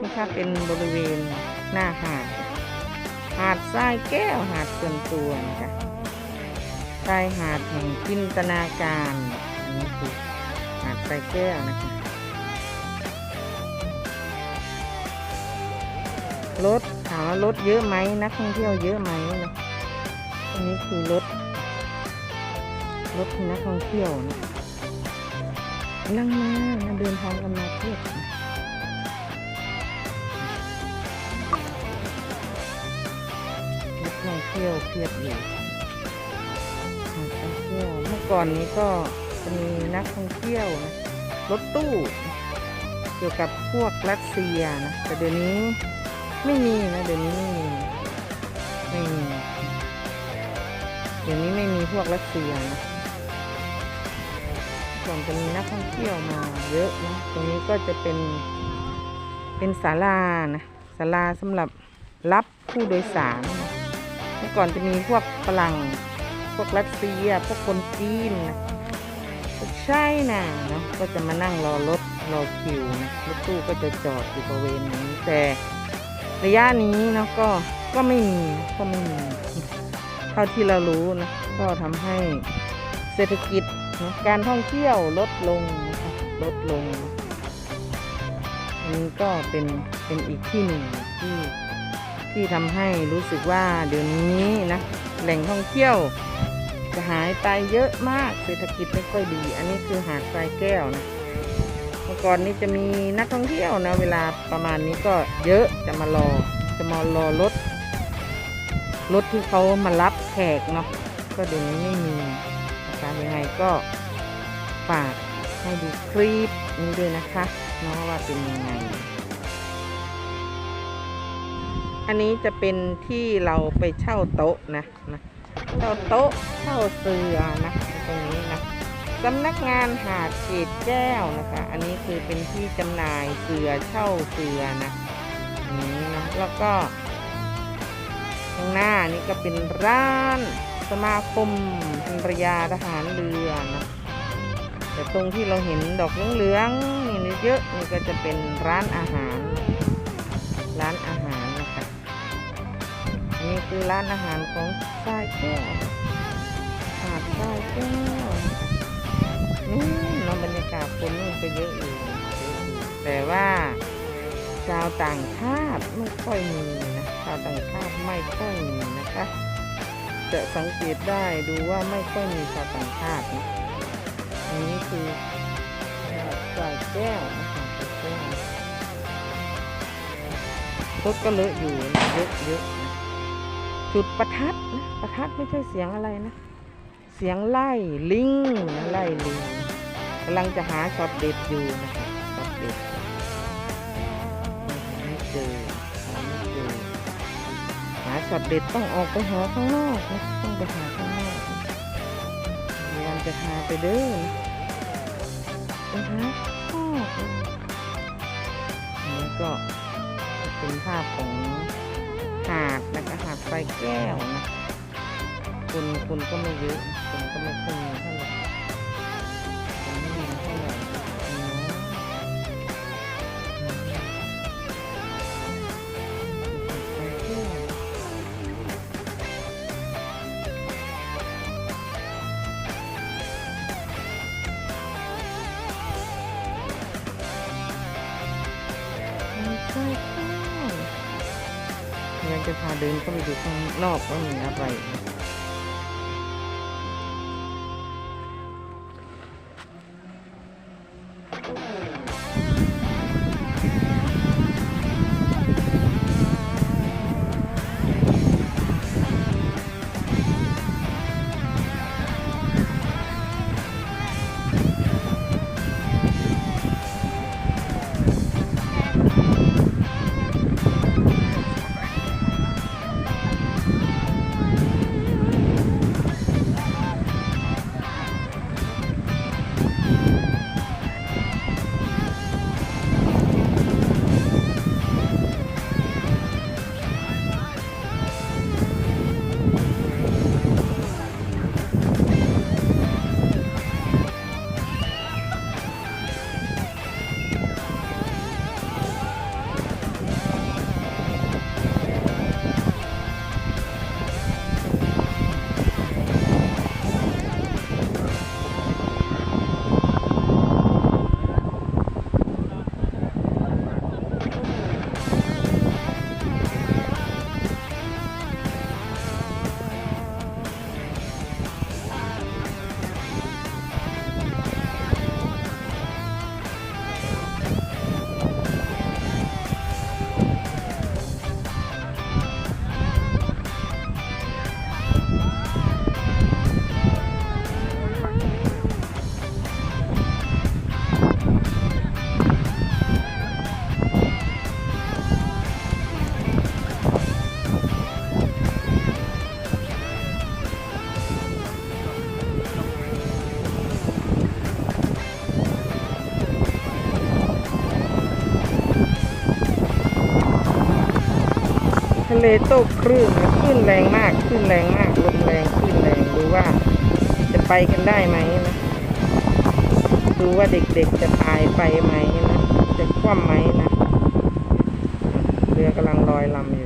นี่ค่ะเป็นบริเวณหน้าหาด หาดทรายแก้วหาดส่วนตัวนะคะชายหาดแห่งจินตนาการอันนี้คือหาดทรายแก้วนะคะรถถามว่ารถเยอะไหมนักท่องเที่ยวเยอะไหมนะอันนี้คือรถรถนักท่องเที่ยวนะนั่งมานะเดินทางกันมาเที่ยบ เที่ยวเพียบอยู่หาดท่องเที่ยวเมื่อก่อนนี้ก็จะมีนักท่องเที่ยวนะรถตู้ เกี่ยวกับพวกรัสเซียนะแต่เดี๋ยวนี้ไม่มีนะเดี๋ยวนี้ไม่มีไม่มีเดี๋ยวนี้ไม่มีพวกรัสเซียนะก่อนจะมีนักท่องเที่ยวมาเยอะนะตรงนี้ก็จะเป็นเป็นศาลานะศาลาสำหรับรับผู้โดยสารนะ เมื่อก่อนจะมีพวกฝรั่ง พวกรัสเซีย พวกคนจีนนะใช่นะเนาะก็จะมานั่งรอรถรอคิวนะรถตู้ก็จะจอดอยู่บริเวณนี้แต่ระยะนี้เนาะก็ก็ไม่มีก็ไม่มีเท่าที่เรารู้นะก็ทำให้เศรษฐกิจนะการท่องเที่ยวลดลงนะคะลดลงอันนี้ก็เป็นเป็นอีกที่หนึ่งที่ ที่ทำให้รู้สึกว่าเดี๋ยวนี้นะแหล่งท่องเที่ยวจะหายไปเยอะมากเศรษฐกิจไม่ค่อยดี อันนี้คือหาดทรายแก้วนะเมื่อก่อนนี้จะมีนักท่องเที่ยวนะเวลาประมาณนี้ก็เยอะจะมารอจะมารอรถรถที่เขามารับแขกเนาะก็เดี๋ยวนี้ไม่มีนะคะยังไงก็ฝากให้ดูคลิปนี้ด้วยนะคะเนาะว่าเป็นยังไง อันนี้จะเป็นที่เราไปเช่าโต๊ะนะนะเช่าโต๊ะเช่าเสือนะตรงนี้นะสำนักงานหาดเกตแก้วนะคะ อันนี้คือเป็นที่จำหน่ายเสือเช่าเสือนะนี้นะแล้วก็ข้างหน้านี่ก็เป็นร้านสมาคมภรรยาทหารเรือนะแต่ตรงที่เราเห็นดอกเหลืองๆนี่เยอะนี่ก็จะเป็นร้านอาหาร คือร้านอาหารของทรายแก้วหาดทรายแก้วนู่นเนาบรรยากาศคนนู่นก็เยอะอยู่เอะอยู่แต่ว่าชาวต่างชาติไม่ค่อยมีนะชาวต่างชาติไม่ค่อยมีนะคะจะสังเกตได้ดูว่าไม่ค่อยมีชาวต่างชาตินะอันนี้คือสายแก้วนะคะสายแก้วรถก็เลอะอยู่เยอะเยอะ จุดประทัดนะประทัดไม่ใช่เสียงอะไรนะ เสียงไล่ลิงนะไล่ลิงกำลังจะหาช็อตเด็ดอยู่นะคะช็อตเด็ดไม่เจอหาไม่เจอหาช็อตเด็ดต้องออกไปหาข้างนอกนะต้องไปหาข้างนอกนะมีวันจะพาไปเด้อนะไปหาข้างนอกนะนี่ก็เป็นภาพของ หาดนะคะหาดไฟแก้วนะคนคนก็ไม่เยอะคนก็ไม่ค่อยมีเท่าไหร่คนไม่มีเท่าไหร่น้อยไปเที่ยวไม่ใช่ เพื่อนจะพาเดินเข้าไปดูข้างนอกว่ามีอะไร เลโต้คลื่นนะคลื่นแรงมากคลื่นแรงมากลมแรงคลื่นแรงดูว่าจะไปกันได้ไหมนะดูว่าเด็กๆจะตายไปไหมนะจะคว่ำไหมนะเรือกำลังลอยลำ